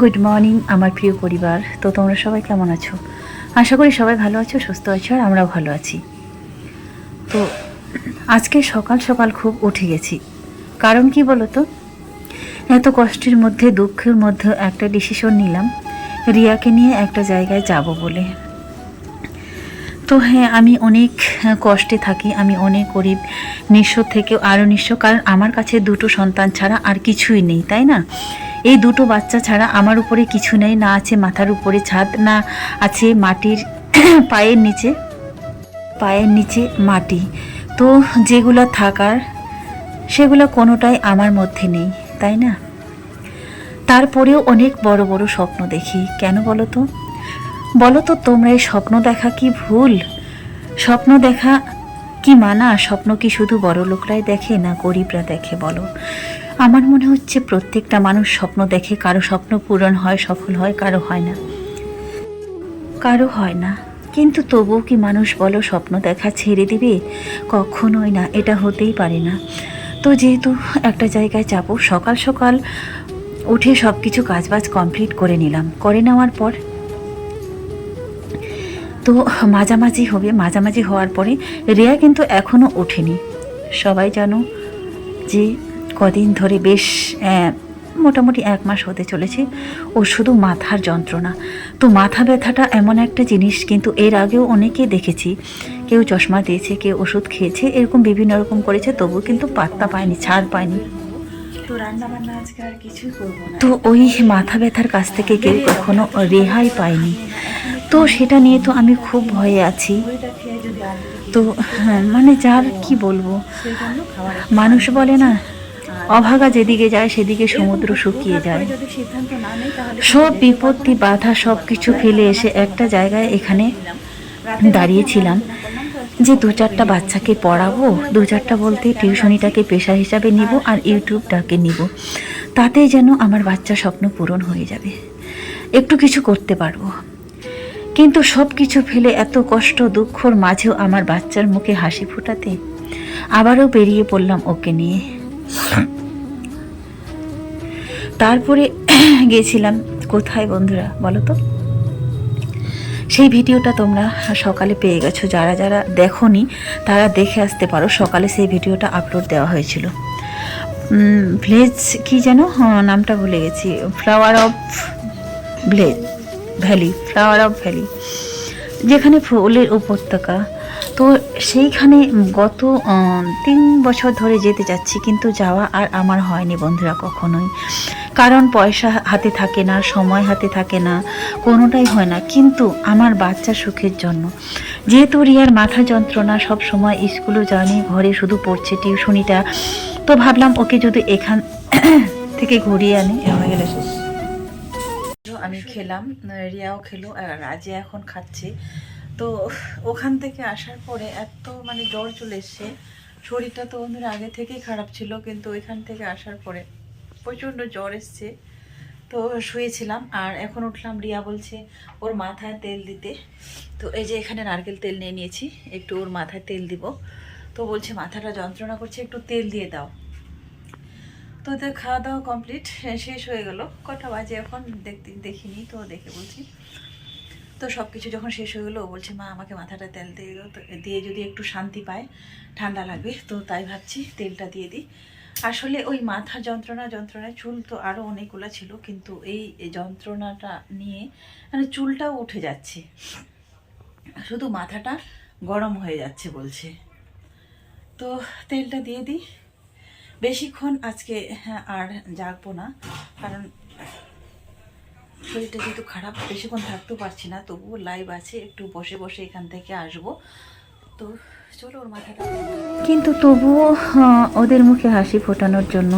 Good morning আমার প্রিয় পরিবার। তো তোমরা সবাই কেমন আছো? আশা করি সবাই ভালো আছো, সুস্থ আছো, আর আমরাও ভালো আছি। তো আজকে সকাল সকাল খুব উঠে গেছি। কারণ কি বলো তো এত কষ্টের মধ্যে, দুঃখের মধ্যে একটা ডিসিশন নিলাম, রিয়াকে নিয়ে একটা জায়গায় যাব বলে। তো হ্যাঁ আমি অনেক কষ্টে থাকি, আমি অনেক গরিব, নিঃস্ব থেকেও আরও নিঃস্ব, কারণ আমার কাছে দুটো সন্তান ছাড়া আর কিছুই নেই, তাই না? এই দুটো বাচ্চা ছাড়া আমার উপরে কিছু নেই, না আছে মাথার উপরে ছাদ, না আছে মাটির পায়ের নিচে পায়ের নিচে মাটি। তো যেগুলো থাকার, সেগুলো কোনোটাই আমার মধ্যে নেই, তাই না? তারপরেও অনেক বড় বড় স্বপ্ন দেখি। কেন বলো তো? বলো তো, তোমরা এই স্বপ্ন দেখা কি ভুল? স্বপ্ন দেখা কি মানা? স্বপ্ন কি শুধু বড় লোকরাই দেখে, না গরিবরা দেখে, বলো। আমার মনে হচ্ছে প্রত্যেকটা মানুষ স্বপ্ন দেখে কারও স্বপ্ন পূরণ হয়, সফল হয়, কারও হয় না। কারও হয় না। কিন্তু তবুও কি মানুষ বলো স্বপ্ন দেখা ছেড়ে দিবে? কখনোই না, এটা হতেই পারে না। তো যেহেতু একটা জায়গায় যাব সকাল সকাল উঠে সব কিছু কাজবাজ কমপ্লিট করে নিলাম। করে নেওয়ার পর তো মাঝামাঝি হবে, মাঝামাঝি হওয়ার পরে রেয়া কিন্তু এখনও ওঠেনি। সবাই জানো যে কদিন ধরে বেশ মোটামুটি এক মাস হতে চলেছে। ও শুধু মাথার যন্ত্রণা। তো মাথা ব্যথাটা এমন একটা জিনিস কিন্তু এর আগেও অনেকে দেখেছি। কেউ চশমা দিয়েছে কেউ ওষুধ খেয়েছে এরকম বিভিন্ন রকম করেছে তবু কিন্তু পাত্তা পায়নি ছাড় পায়নি। তো রান্না আজকে আর কিছুই করব না। তো ওই মাথা ব্যথার কাছ থেকে কেউ কখনো রেহাই পায়নি। তো সেটা নিয়ে তো আমি খুব ভয়ে আছি। তো হ্যাঁ, মানে যার কি বলব? মানুষ বলে না অভাগা যেদিকে যায় সেদিকে সমুদ্র শুকিয়ে যায়। সব বিপত্তি বাধা সব কিছু ফেলে এসে একটা জায়গায় এখানে দাঁড়িয়েছিলাম। যে দু চারটা বাচ্চাকে পড়াবো দু চারটা বলতে টিউশনিটাকে পেশা হিসাবে নিব আর ইউটিউবটাকে নিব। তাতে যেন আমার বাচ্চা স্বপ্ন পূরণ হয়ে যাবে। একটু কিছু করতে পারব। কিন্তু সব কিছু ফেলে এত কষ্ট দুঃখর মাঝেও আমার বাচ্চার মুখে হাসি ফোটাতে আবারও বেরিয়ে পড়লাম ওকে নিয়ে। তারপরে গেছিলাম কোথায় বন্ধুরা বলো তো? সেই ভিডিওটা তোমরা সকালে পেয়ে গেছো। যারা যারা দেখোনি তারা দেখে আসতে পারো সকালে সেই ভিডিওটা আপলোড দেওয়া হয়েছিল। ভ্লেজ কি যেন? হ্যাঁ, নামটা ভুলে গেছি। ফ্লাওয়ার অফ ভ্লেজ ভ্যালি ফ্লাওয়ার অফ ভ্যালি যেখানে ফুলের উপত্যকা তো সেইখানে গত তিন বছর ধরে যেতে যাচ্ছি কিন্তু যাওয়া আর আমার হয়নি বন্ধুরা কখনোই। কারণ পয়সা হাতে থাকে না সময় হাতে থাকে না কোনোটাই হয় না। কিন্তু আমার বাচ্চা সুখের জন্য। যেহেতু রিয়ার মাথা যন্ত্রণা সব সময় স্কুলও যায়নি ঘরে শুধু পড়ছে টিউশনিটা তো ভাবলাম ওকে যদি এখান থেকে ঘুরিয়ে আনি। হয়ে গেলে আমি খেলাম রিয়াও খেলো আর রাজে এখন খাচ্ছে। তো ওখান থেকে আসার পরে এত মানে জ্বর চলে এসছে। শরীরটা তো বন্ধুরা আগে থেকেই খারাপ ছিল, কিন্তু ওইখান থেকে আসার পরে প্রচণ্ড জ্বর এসছে। তো শুয়েছিলাম আর এখন উঠলাম, রিয়া বলছে ওর মাথায় তেল দিতে। তো এই যে এখানে নারকেল তেল নিয়ে নিয়েছি, একটু ওর মাথায় তেল দিব। তো বলছে, মাথাটা যন্ত্রণা করছে, একটু তেল দিয়ে দাও। তো ওদের খাওয়া দাওয়া কমপ্লিট, শেষ হয়ে গেল। কটা বাজে এখন দেখতে, দেখিনি, তো দেখে বলছি। তো সব কিছু যখন শেষ হয়ে গেলো বলছে মা আমাকে মাথাটা তেল দিয়ে তো দিয়ে যদি একটু শান্তি পায় ঠান্ডা লাগবে তো তাই ভাবছি তেলটা দিয়ে দিই। আসলে ওই মাথা যন্ত্রণা যন্ত্রণায় চুল তো আরও অনেকগুলো ছিল কিন্তু এই যন্ত্রণাটা নিয়ে মানে চুলটাও উঠে যাচ্ছে। শুধু মাথাটা গরম হয়ে যাচ্ছে বলছে। তো তেলটা দিয়ে দিই। বেশিক্ষণ আজকে হ্যাঁ, আর জাগবো না কারণ শরীরটা যেহেতু খারাপ, বেশিক্ষণ থাকতেও পারছি না, তবুও লাইভ আছে, একটু বসে বসে এখান থেকে আসব। তো চলো ওর মাথাটা কিন্তু তবুও ওদের মুখে হাসি ফোটানোর জন্য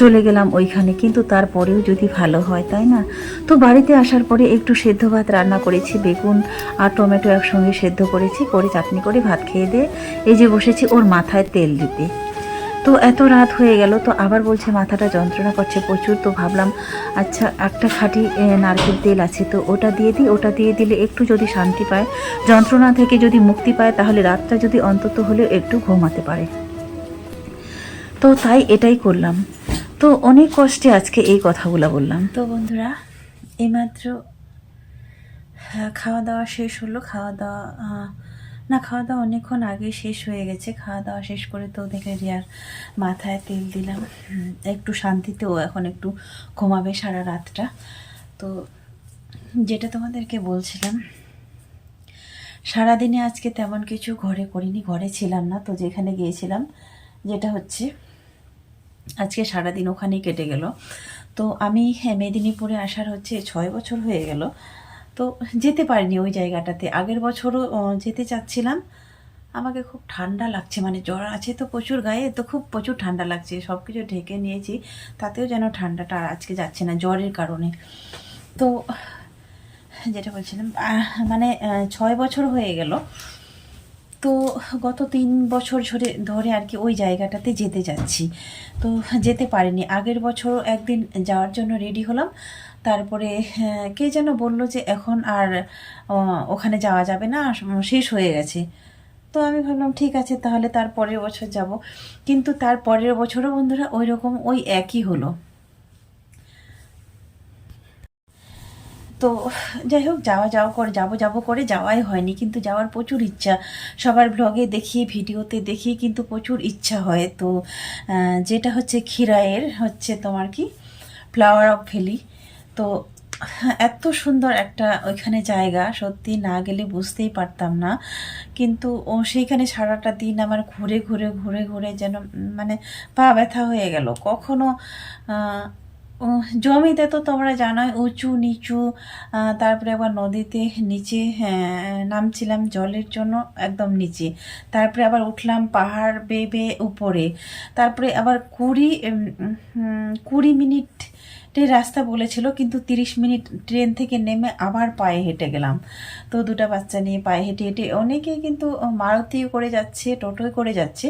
চলে গেলাম ওইখানে, কিন্তু তারপরেও যদি ভালো হয়, তাই না? তো বাড়িতে আসার পরে একটু সেদ্ধ ভাত রান্না করেছি, বেগুন আর টমেটো একসঙ্গে সেদ্ধ করেছি, করে চাটনি করে ভাত খেয়ে দিয়ে এই যে বসেছি ওর মাথায় তেল দিতে। তো এত রাত হয়ে গেল তো আবার বলছে মাথাটা যন্ত্রণা করছে প্রচুর তো ভাবলাম আচ্ছা একটা খাঁটি নারকেল তেল আছে তো ওটা দিয়ে দিই ওটা দিয়ে দিলে একটু যদি শান্তি পায় যন্ত্রণা থেকে যদি মুক্তি পায় তাহলে রাতটা যদি অন্তত হলেও একটু ঘুমাতে পারে। তো তাই এটাই করলাম। তো অনেক কষ্টে আজকে এই কথাগুলো বললাম। তো বন্ধুরা এইমাত্র হ্যাঁ, খাওয়া দাওয়া শেষ হলো খাওয়া দাওয়া না খাওয়া দাওয়া অনেকক্ষণ আগে শেষ হয়ে গেছে। খাওয়া দাওয়া শেষ করে তো দেখে রিয়ার মাথায় তেল দিলাম। একটু শান্তিতেও এখন একটু ঘুমাবে সারা রাতটা। তো যেটা তোমাদেরকে বলছিলাম, সারাদিনে আজকে তেমন কিছু ঘরে করিনি, ঘরে ছিলাম না, তো যেখানে গিয়েছিলাম, যেটা হচ্ছে, আজকে সারাদিন ওখানেই কেটে গেল। তো আমি হ্যাঁ মেদিনীপুরে আসার হচ্ছে ছয় বছর হয়ে গেল। তো যেতে পারিনি ওই জায়গাটাতে। আগের বছরও যেতে চাচ্ছিলাম। আমাকে খুব ঠান্ডা লাগছে মানে জ্বর আছে তো প্রচুর গায়ে, তো খুব প্রচুর ঠান্ডা লাগছে। সব কিছু ঢেকে নিয়েছি, তাতেও যেন ঠান্ডাটা আর আজকে যাচ্ছে না, জ্বরের কারণে। তো, যেটা বলছিলাম মানে ছয় বছর হয়ে গেল তো গত তিন বছর ধরে ধরে আর কি ওই জায়গাটাতে যেতে যাচ্ছি। তো যেতে পারিনি। আগের বছর একদিন যাওয়ার জন্য রেডি হলাম। তারপরে কে যেন বলল যে এখন আর ওখানে যাওয়া যাবে না শেষ হয়ে গেছে। তো আমি ভাবলাম, ঠিক আছে, তাহলে তার পরের বছর যাব। কিন্তু তার পরের বছরও বন্ধুরা ওই রকম ওই একই হলো। তো যাই হোক, যাওয়া যাওয়া করে, যাব যাব করে যাওয়াই হয়নি, কিন্তু যাওয়ার প্রচুর ইচ্ছা। সবার ব্লগে দেখি, ভিডিওতে দেখি, কিন্তু প্রচুর ইচ্ছা হয়। তো যেটা হচ্ছে ক্ষীরায়ের, হচ্ছে তোমার কি? ফ্লাওয়ার অফ ভ্যালি তো, এত সুন্দর একটা ওইখানে জায়গা, সত্যি না গেলে বুঝতেই পারতাম না। কিন্তু ও সেইখানে সারাটা দিন আমার ঘুরে ঘুরে ঘুরে ঘুরে যেন মানে পা ব্যথা হয়ে গেল। কখনো জমিতে তো তোমরা জানোই উঁচু নিচু তারপরে আবার নদীতে নিচে হ্যাঁ, নামছিলাম জলের জন্য একদম নিচে। তারপরে আবার উঠলাম পাহাড় বেয়ে বেয়ে উপরে। তারপরে আবার কুড়ি কুড়ি মিনিটের রাস্তা বলেছিল কিন্তু তিরিশ মিনিট ট্রেন থেকে নেমে আবার পায়ে হেঁটে গেলাম। তো দুটো বাচ্চা নিয়ে পায়ে হেঁটে হেঁটে অনেকেই কিন্তু মারুতি করে যাচ্ছে টোটোয় করে যাচ্ছে।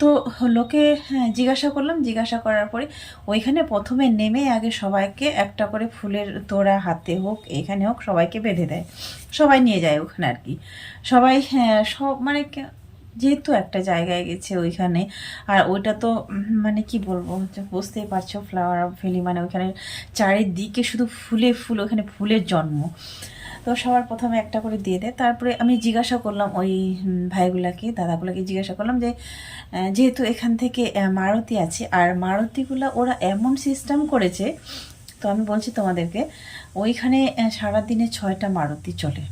তো লোকে হ্যাঁ, জিজ্ঞাসা করলাম জিজ্ঞাসা করার পরে ওইখানে প্রথমে নেমে আগে সবাইকে একটা করে ফুলের তোড়া হাতে হোক এখানে হোক সবাইকে বেঁধে দেয়। সবাই নিয়ে যায় ওখানে আর কি। সবাই হ্যাঁ সব মানে যেহেতু একটা জায়গায় গেছে ওইখানে আর ওইটা তো মানে কি বলব বুঝতেই পারছ ফ্লাওয়ার অফ ভ্যালি মানে ওইখানে চারিদিকে শুধু ফুলে ফুল ওখানে ফুলের জন্ম। তো সবার প্রথমে একটা করে দিয়ে দেয়। তারপরে আমি জিজ্ঞাসা করলাম ওই ভাইগুলাকে, দাদাগুলাকে জিজ্ঞাসা করলাম যে যেহেতু এখান থেকে মারুতি আছে, আর মারুতিগুলা ওরা এমন সিস্টেম করেছে, তো আমি বলছি তোমাদেরকে, ওইখানে সারাদিনে ছয়টা মারুতি চলে।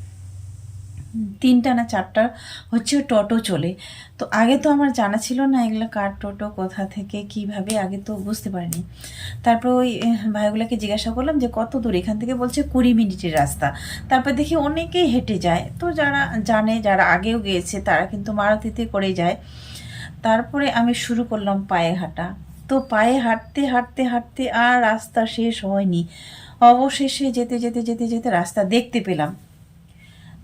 তিনটা না চারটা হচ্ছে টোটো চলে। তো আগে তো আমার জানা ছিল না এগুলো কার টোটো, কোথা থেকে, কীভাবে, আগে তো বুঝতে পারিনি। তারপর ওই ভাইগুলোকে জিজ্ঞাসা করলাম যে, কত দূর? এখান থেকে বলছে কুড়ি মিনিটের রাস্তা। তারপর দেখি অনেকেই হেঁটে যায়। তো যারা জানে, যারা আগেও গিয়েছে, তারা কিন্তু মারুতিতে করে যায়। তারপরে আমি শুরু করলাম পায়ে হাঁটা। তো পায়ে হাঁটতে হাঁটতে হাঁটতে আর রাস্তা শেষ হয়নি। অবশেষে যেতে যেতে যেতে যেতে রাস্তা দেখতে পেলাম।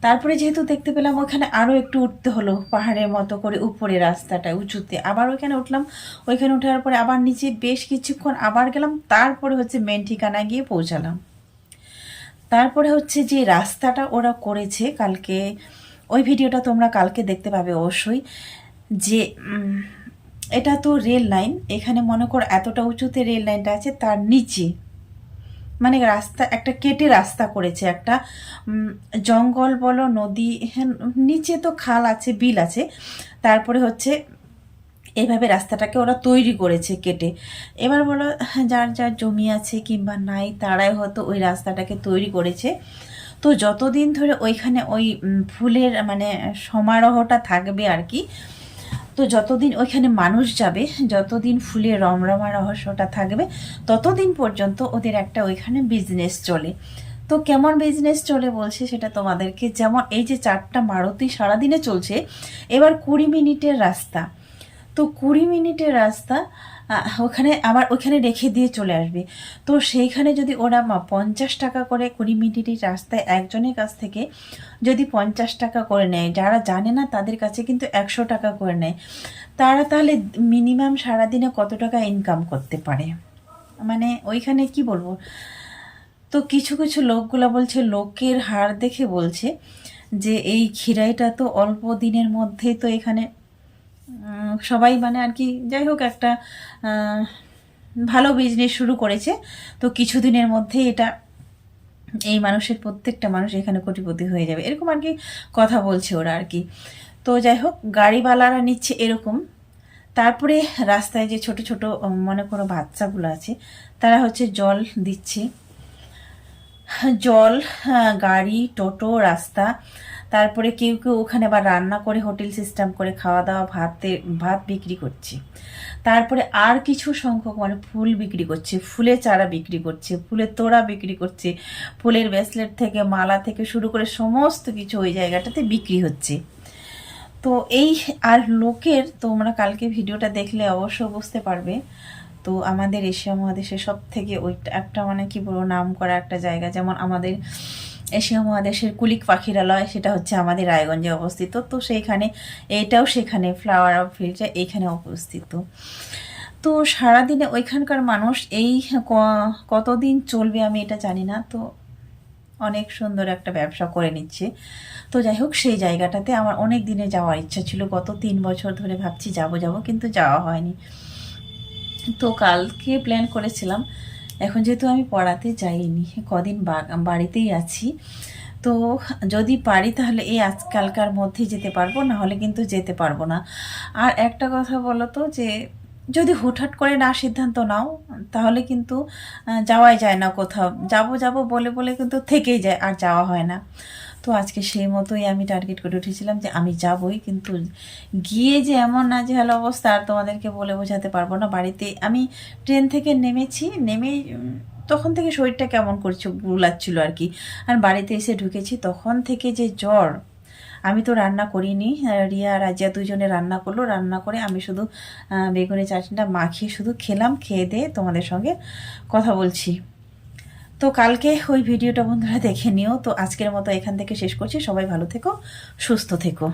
তারপরে যেহেতু দেখতে পেলাম ওখানে আরও একটু উঠতে হলো, পাহাড়ের মতো করে উপরে রাস্তাটা, উঁচুতে। আবার ওইখানে উঠলাম, ওইখানে উঠার পরে আবার নিচে বেশ কিছুক্ষণ আবার গেলাম, তারপরে হচ্ছে মেন ঠিকানায় গিয়ে পৌঁছালাম। তারপরে হচ্ছে যে রাস্তাটা ওরা করেছে কালকে, ওই ভিডিওটা তোমরা কালকে দেখতে পাবে অবশ্যই, যে এটা তো রেল লাইন, এখানে মনে কর এতটা উঁচুতে রেল লাইনটা আছে, তার নিচে মানে রাস্তা একটা কেটে রাস্তা করেছে একটা। জঙ্গল বলো নদী হ্যাঁ, নিচে তো খাল আছে বিল আছে। তারপরে হচ্ছে এভাবে রাস্তাটাকে ওরা তৈরি করেছে কেটে। এবার বলো যার যার জমি আছে কিংবা নাই তারাই হয়তো ওই রাস্তাটাকে তৈরি করেছে। তো যতদিন ধরে ওইখানে ওই ফুলের মানে সমারোহটা থাকবে আর কি তো যতদিন ওইখানে মানুষ যাবে, যতদিন ফুলের রমরমা রহস্যটা থাকবে, ততদিন পর্যন্ত ওদের একটা ওইখানে বিজনেস চলে। তো কেমন বিজনেস চলে বলছে সেটা তোমাদেরকে, যেমন এই যে চারটা মারুতি সারাদিনে চলছে, এবার কুড়ি মিনিটের রাস্তা। তো কুড়ি মিনিটের রাস্তা ওখানে আবার ওখানে রেখে দিয়ে চলে আসবে। তো সেইখানে যদি ওরা পঞ্চাশ টাকা করে কুড়ি মিনিটের রাস্তায় একজনের কাছ থেকে যদি পঞ্চাশ টাকা করে নেয়, যারা জানে না তাদের কাছে কিন্তু একশো টাকা করে নেয়, তারা তাহলে মিনিমাম সারাদিনে কত টাকা ইনকাম করতে পারে? মানে ওইখানে কি বলব? তো কিছু কিছু লোকগুলো বলছে, লোকের হার দেখে বলছে যে এই খিরাইটা তো অল্প দিনের মধ্যেই তো এখানে সবাই মানে আর কি, যাই হোক একটা ভালো বিজনেস শুরু করেছে। তো কিছুদিনের মধ্যেই এটা, এই মানুষের প্রত্যেকটা মানুষ এখানে কোটিপতি হয়ে যাবে। এরকম আর কি কথা বলছে ওরা আর কি। তো যাই হোক, গাড়িওয়ালারা নিচ্ছে এরকম। তারপরে রাস্তায় যে ছোট ছোট মনে করো বাচ্চাগুলো আছে, তারা হচ্ছে জল দিচ্ছে। জল হ্যাঁ, গাড়ি টোটো রাস্তা তারপরে কেউ কেউ ওখানে আবার রান্না করে হোটেল সিস্টেম করে খাওয়া দাওয়া ভাতে ভাত বিক্রি করছে। তারপরে আর কিছু সংখ্যক মানে ফুল বিক্রি করছে ফুলের চারা বিক্রি করছে ফুলের তোড়া বিক্রি করছে ফুলের ব্রেসলেট থেকে মালা থেকে শুরু করে সমস্ত কিছু ওই জায়গাটাতে বিক্রি হচ্ছে। তো এই আর লোকের তোমরা কালকে ভিডিওটা দেখলে অবশ্য বুঝতে পারবে। তো আমাদের এশিয়া মহাদেশে সব থেকে ওই একটা মানে কি বলব নাম করা একটা জায়গা, যেমন আমাদের এশিয়া মহাদেশের কুলিক পাখিরালয়, সেটা হচ্ছে আমাদের রায়গঞ্জে অবস্থিত। তো সেইখানে, এটাও সেখানে ফ্লাওয়ার অফ ফিল্ডটা এইখানে অবস্থিত। তো সারাদিনে ওইখানকার মানুষ এই কতদিন চলবে আমি এটা জানি না, তো অনেক সুন্দর একটা ব্যবসা করে নিচ্ছে। তো যাই হোক, সেই জায়গাটাতে আমার অনেক দিনে যাওয়ার ইচ্ছা ছিল। গত তিন বছর ধরে ভাবছি যাব যাব, কিন্তু যাওয়া হয়নি। তো কালকে প্ল্যান করেছিলাম। এখন যেহেতু আমি পড়াতে যাইনি, কদিন বাড়িতেই আছি। তো যদি পারি তাহলে এই আজকালকার মধ্যেই যেতে পারব না হলে কিন্তু যেতে পারব না। আর একটা কথা বলো তো যে, যদি হুটহাট করে না সিদ্ধান্ত নাও, তাহলে কিন্তু যাওয়াই যায় না কোথাও। যাব যাব বলে বলে কিন্তু থেকেই যায়, আর যাওয়া হয় না। তো আজকে সেই মতোই আমি টার্গেট করে উঠেছিলাম যে আমি যাবই কিন্তু গিয়ে যে এমন না যে হলো অবস্থা আর তোমাদেরকে বলে বোঝাতে পারব না। বাড়িতে আমি ট্রেন থেকে নেমেছি উম, তখন থেকে শরীরটা কেমন করছে গুলাচ্ছিল আর কি। আর বাড়িতে এসে ঢুকেছি তখন থেকে যে জ্বর আমি তো রান্না করিনি। রিয়া রাজিয়া দুজনে রান্না করল। রান্না করে আমি শুধু বেগুনের চাটনিটা মাখিয়ে শুধু খেলাম খেয়ে দিয়ে তোমাদের সঙ্গে কথা বলছি। তো কালকে ওই ভিডিওটা বন্ধুরা দেখে নিও। তো আজকের মতো এখান থেকে শেষ করছি। সবাই ভালো থেকো, সুস্থ থেকো।